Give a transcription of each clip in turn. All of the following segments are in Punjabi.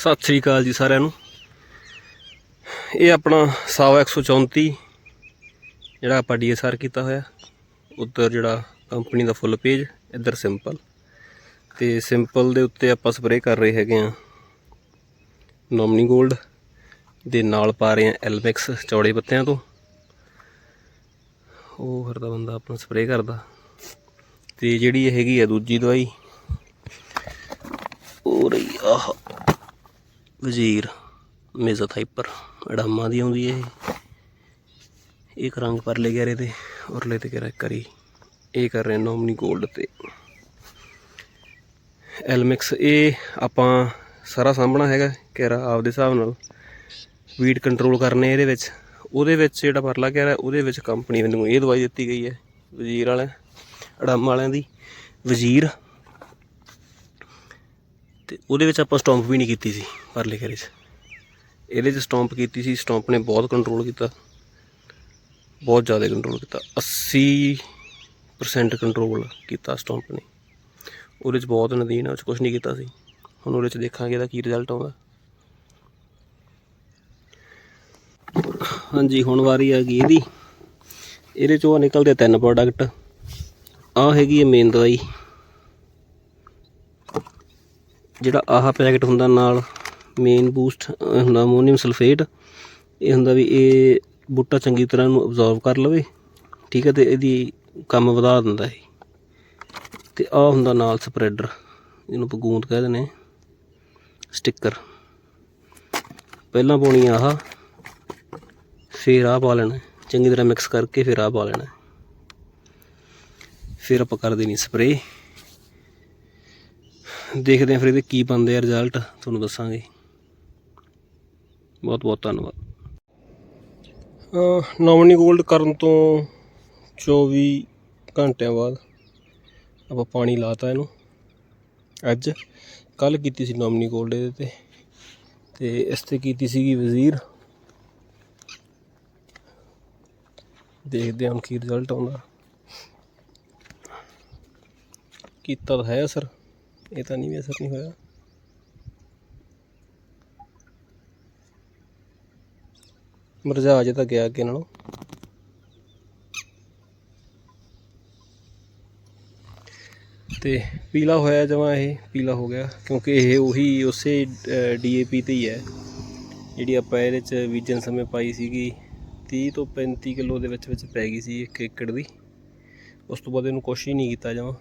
ਸਤਿ ਸ੍ਰੀ ਅਕਾਲ ਜੀ ਸਾਰਿਆਂ ਨੂੰ। ਇਹ ਆਪਣਾ ਸਾਵਾ 134 ਜਿਹੜਾ ਆਪਾਂ ਡੀਐਸਆਰ ਕੀਤਾ ਹੋਇਆ। ਉੱਧਰ ਜਿਹੜਾ ਕੰਪਨੀ ਦਾ ਫੁੱਲ ਪੇਜ, ਇੱਧਰ ਸਿੰਪਲ। ਤੇ ਸਿੰਪਲ ਦੇ ਉੱਤੇ ਆਪਾਂ ਸਪਰੇਅ ਕਰ ਰਹੇ ਹੈਗੇ ਆ ਨੋਮਨੀ 골ਡ ਦੇ ਨਾਲ ਪਾ ਰਹੇ ਆ ਐਲਮੈਕਸ ਚੌੜੇ ਪੱਤਿਆਂ ਤੋਂ। ਉਹ ਫਿਰ ਦਾ ਬੰਦਾ ਆਪਣਾ ਸਪਰੇਅ ਕਰਦਾ। ਤੇ ਜਿਹੜੀ ਇਹ ਹੈਗੀ ਆ ਦੂਜੀ ਦਵਾਈ, ਉਹ ਰਹੀ ਆਹ ਵਜ਼ੀਰ ਮੇਜ਼ੋਥਾਈਪਰ ਅਡਾਮਾ ਦੀ ਆਉਂਦੀ ਹੈ ਇਹ। ਇੱਕ ਰੰਗ ਪਰਲੇ ਗਹਿਰੇ ਤੇ ਉਰਲੇ ਤੇ ਗਹਿਰਾ ਕਰੀ। ਇਹ ਕਰ ਰਹੇ ਨੋਮਨੀ 골ਡ ਤੇ। ਐਲਮਿਕਸ, ਇਹ ਆਪਾਂ ਸਾਰਾ ਸਾਂਭਣਾ ਹੈਗਾ ਕਹਿਰਾ ਆਪਦੇ ਹਿਸਾਬ ਨਾਲ। ਵੀਟ ਕੰਟਰੋਲ ਕਰਨੇ ਇਹਦੇ ਵਿੱਚ। ਉਹਦੇ ਵਿੱਚ ਜਿਹੜਾ ਪਰਲਾ ਕਹਿਰਾ ਉਹਦੇ ਵਿੱਚ ਕੰਪਨੀ ਮੈਨੂੰ ਇਹ ਦਵਾਈ ਦਿੱਤੀ ਗਈ ਹੈ, ਵਜ਼ੀਰ ਵਾਲਿਆਂ, ਅਡਾਮ ਵਾਲਿਆਂ ਦੀ। ਵਜ਼ੀਰ ਤੇ ਉਹਦੇ ਵਿੱਚ ਆਪਾਂ ਸਟੰਪ ਵੀ ਨਹੀਂ ਕੀਤੀ ਸੀ ਪਰਲੇ ਘਰੇ 'ਚ। ਇਹਦੇ 'ਚ ਸਟੰਪ ਕੀਤੀ ਸੀ ਸਟੰਪ ਨੇ ਬਹੁਤ ਕੰਟਰੋਲ ਕੀਤਾ। ਬਹੁਤ ਜ਼ਿਆਦਾ ਕੰਟਰੋਲ ਕੀਤਾ। 80% ਕੰਟਰੋਲ ਕੀਤਾ ਸਟੰਪ ਨੇ। ਉਹਦੇ 'ਚ ਬਹੁਤ ਨਦੀਨ ਆ, ਉਹ 'ਚ ਕੁਝ ਨਹੀਂ ਕੀਤਾ ਸੀ। ਹੁਣ ਉਹਦੇ 'ਚ ਦੇਖਾਂਗੇ ਇਹਦਾ ਕੀ ਰਿਜ਼ਲਟ ਆਉਂਦਾ। ਹਾਂਜੀ, ਹੁਣ ਵਾਰੀ ਆ ਗਈ ਇਹਦੀ। ਇਹਦੇ 'ਚੋਂ ਨਿਕਲਦੇ ਤਿੰਨ ਪ੍ਰੋਡਕਟ ਆਹ ਹੈਗੀ ਹੈ ਮੇਨ ਦਵਾਈ। ਜਿਹੜਾ ਆਹ ਪੈਕਟ ਹੁੰਦਾ ਨਾਲ ਮੇਨ ਬੂਸਟ ਹੁੰਦਾ ਅਮੋਨੀਅਮ ਸਲਫੇਟ ਇਹ ਹੁੰਦਾ ਵੀ ਇਹ ਬੂਟਾ ਚੰਗੀ ਤਰ੍ਹਾਂ ਨੂੰ ਅਬਜ਼ੌਰਬ ਕਰ ਲਵੇ, ਠੀਕ ਹੈ, ਤੇ ਇਹਦੀ ਕੰਮ ਵਧਾ ਦਿੰਦਾ ਇਹ। ਤੇ ਆਹ ਹੁੰਦਾ ਨਾਲ ਸਪਰੈਡਰ ਇਹਨੂੰ ਆਪਾਂ ਗੂੰਦ ਕਹਿ ਦਿੰਦੇ ਸਟicker ਪਹਿਲਾਂ ਪਾਉਣੀ ਆਹ, ਫਿਰ ਆਹ ਪਾ ਲੈਣਾ, ਚੰਗੀ ਤਰ੍ਹਾਂ ਮਿਕਸ ਕਰਕੇ ਫਿਰ ਆਹ ਪਾ ਲੈਣਾ। ਫਿਰ ਆਪਾਂ ਕਰ ਦੇਣੀ ਸਪਰੇਅ ਦੇਖਦੇ ਹਾਂ ਫਿਰ ਇਹਦੇ ਕੀ ਬਣਦੇ ਆ ਰਿਜ਼ਲਟ ਤੁਹਾਨੂੰ ਦੱਸਾਂਗੇ। ਬਹੁਤ ਬਹੁਤ ਧੰਨਵਾਦ। ਨੋਮਨੀ ਗੋਲਡ ਕਰਨ ਤੋਂ 24 ਘੰਟਿਆਂ ਬਾਅਦ ਆਪਾਂ ਪਾਣੀ ਲਾਤਾ ਇਹਨੂੰ। ਅੱਜ ਕੱਲ ਕੀਤੀ ਸੀ ਨੋਮਨੀ ਗੋਲਡ ਇਹਦੇ ਤੇ। ਤੇ ਇਸ ਤੇ ਕੀਤੀ ਸੀਗੀ ਵਜ਼ੀਰ। ਦੇਖਦੇ ਹਾਂ ਹੁਣ ਕੀ ਰਿਜ਼ਲਟ ਆਉਂਦਾ। ਕੀਤਾ ਤਾਂ ਹੈ ਅਸਰ ਇਹ ਤਾਂ ਨਹੀਂ ਵੀ ਅਸਰ ਨਹੀਂ ਹੋਇਆ। ਮਰਜਾ ਅਜੇ ਤਾਂ ਗਿਆ ਅੱਗੇ ਨਾਲੋਂ। ਤੇ ਪੀਲਾ ਹੋਇਆ ਜਮਾ ਇਹ, ਪੀਲਾ ਹੋ ਗਿਆ, ਕਿਉਂਕਿ ਇਹ ਉਹੀ ਉਸੇ ਡੀਏਪੀ ਤੇ ਹੀ ਹੈ। ਜਿਹੜੀ ਆਪਾਂ ਇਹਦੇ ਚ ਬੀਜਣ ਸਮੇਂ ਪਾਈ ਸੀਗੀ 30 ਤੋਂ 35 ਕਿਲੋ ਦੇ ਵਿੱਚ ਵਿੱਚ ਪੈ ਗਈ ਸੀ ਇੱਕ ਏਕੜ ਦੀ। ਉਸ ਤੋਂ ਬਾਅਦ ਇਹਨੂੰ ਕੁਛ ਹੀ ਨਹੀਂ ਕੀਤਾ ਜਮਾ।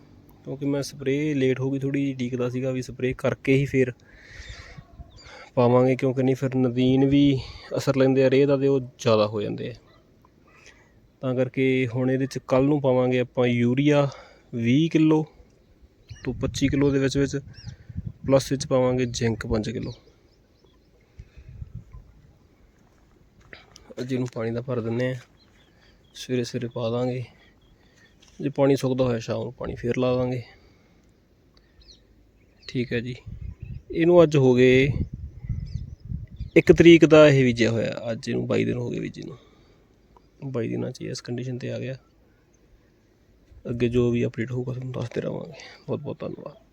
ਕਿਉਂਕਿ ਮੈਂ ਸਪਰੇਅ ਲੇਟ ਹੋ ਗਈ ਥੋੜੀ ਜਿਹੀ ਡੀਕਦਾ ਸੀਗਾ ਵੀ ਸਪਰੇਅ ਕਰਕੇ ਹੀ ਫਿਰ ਪਾਵਾਂਗੇ, ਕਿਉਂਕਿ ਨਹੀਂ ਫਿਰ ਨਦੀਨ ਵੀ ਅਸਰ ਲੈਂਦੇ ਆ, ਰੇਹ ਦਾ ਤੇ ਉਹ ਜ਼ਿਆਦਾ ਹੋ ਜਾਂਦੇ ਆ। ਤਾਂ ਕਰਕੇ ਹੁਣ ਇਹਦੇ ਚ ਕੱਲ ਨੂੰ ਪਾਵਾਂਗੇ ਆਪਾਂ ਯੂਰੀਆ 20 ਕਿਲੋ ਤੋਂ 25 ਕਿਲੋ ਦੇ ਵਿੱਚ ਵਿੱਚ, ਪਲੱਸ ਵਿੱਚ ਪਾਵਾਂਗੇ ਜ਼ਿੰਕ 5 ਕਿਲੋ। ਅੱਜ ਇਹਨੂੰ ਪਾਣੀ ਦਾ ਭਰ ਦਿੰਨੇ ਆ ਸਵੇਰੇ ਸਵੇਰੇ ਪਾ ਦਾਂਗੇ। ਜੇ ਪਾਣੀ ਸੁੱਕਦਾ ਹੋਇਆ ਸ਼ਾਮ ਨੂੰ ਪਾਣੀ ਫੇਰ ਲਾ ਦਾਂਗੇ। ਠੀਕ ਹੈ ਜੀ। ਇਹਨੂੰ ਅੱਜ ਹੋ ਗਏ ਇੱਕ ਤਰੀਕ ਦਾ ਇਹ ਬੀਜਿਆ ਹੋਇਆ। ਅੱਜ ਇਹਨੂੰ 22 ਦਿਨ ਹੋ ਗਏ ਬੀਜੇ ਨੂੰ। 22 ਦਿਨਾਂ 'ਚ ਇਸ ਕੰਡੀਸ਼ਨ ਤੇ ਆ ਗਿਆ। ਅੱਗੇ ਜੋ ਵੀ ਅਪਡੇਟ ਹੋਊਗਾ ਤੁਹਾਨੂੰ ਦੱਸਦੇ ਰਹਾਂਗੇ ਬਹੁਤ ਬਹੁਤ ਧੰਨਵਾਦ।